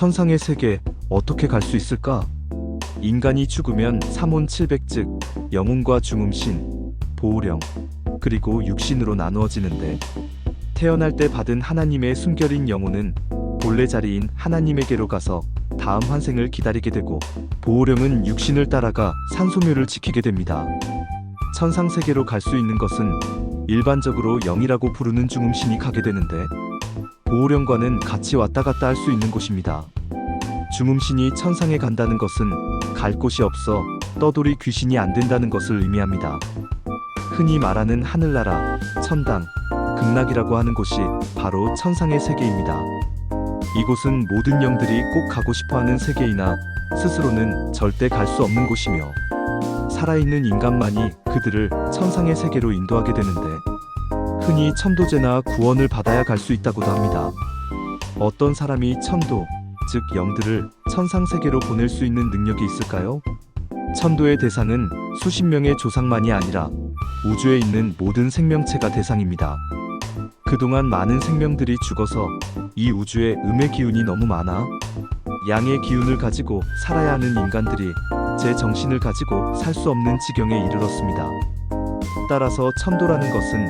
천상의 세계 어떻게 갈 수 있을까? 인간이 죽으면 삼혼 칠백즉 영혼과 중음신, 보우령, 그리고 육신으로 나누어지는데 태어날 때 받은 하나님의 순결인 영혼은 본래 자리인 하나님에게로 가서 다음 환생을 기다리게 되고 보호령은 육신을 따라가 산소묘를 지키게 됩니다. 천상 세계로 갈 수 있는 것은 일반적으로 영이라고 부르는 중음신이 가게 되는데 보호령과는 같이 왔다 갔다 할 수 있는 곳입니다. 중음신이 천상에 간다는 것은 갈 곳이 없어 떠돌이 귀신이 안 된다는 것을 의미합니다. 흔히 말하는 하늘나라, 천당, 극락이라고 하는 곳이 바로 천상의 세계입니다. 이곳은 모든 영들이 꼭 가고 싶어 하는 세계이나 스스로는 절대 갈 수 없는 곳이며 살아있는 인간만이 그들을 천상의 세계로 인도하게 되는데 흔히 천도제나 구원을 받아야 갈 수 있다고도 합니다. 어떤 사람이 천도, 즉 영들을 천상 세계로 보낼 수 있는 능력이 있을까요? 천도의 대상은 수십 명의 조상만이 아니라 우주에 있는 모든 생명체가 대상입니다. 그동안 많은 생명들이 죽어서 이 우주에 음의 기운이 너무 많아 양의 기운을 가지고 살아야 하는 인간들이 제 정신을 가지고 살 수 없는 지경에 이르렀습니다. 따라서 천도라는 것은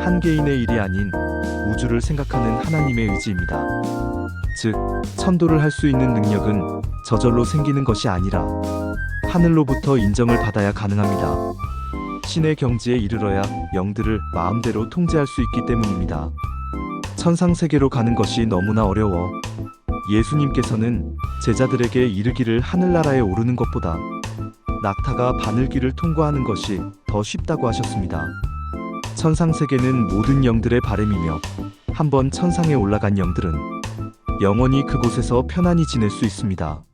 한 개인의 일이 아닌 우주를 생각하는 하나님의 의지입니다. 즉, 천도를 할 수 있는 능력은 저절로 생기는 것이 아니라 하늘로부터 인정을 받아야 가능합니다. 신의 경지에 이르러야 영들을 마음대로 통제할 수 있기 때문입니다. 천상 세계로 가는 것이 너무나 어려워 예수님께서는 제자들에게 이르기를 하늘나라에 오르는 것보다 낙타가 바늘길을 통과하는 것이 더 쉽다고 하셨습니다. 천상 세계는 모든 영들의 바램이며 한번 천상에 올라간 영들은 영원히 그곳에서 편안히 지낼 수 있습니다.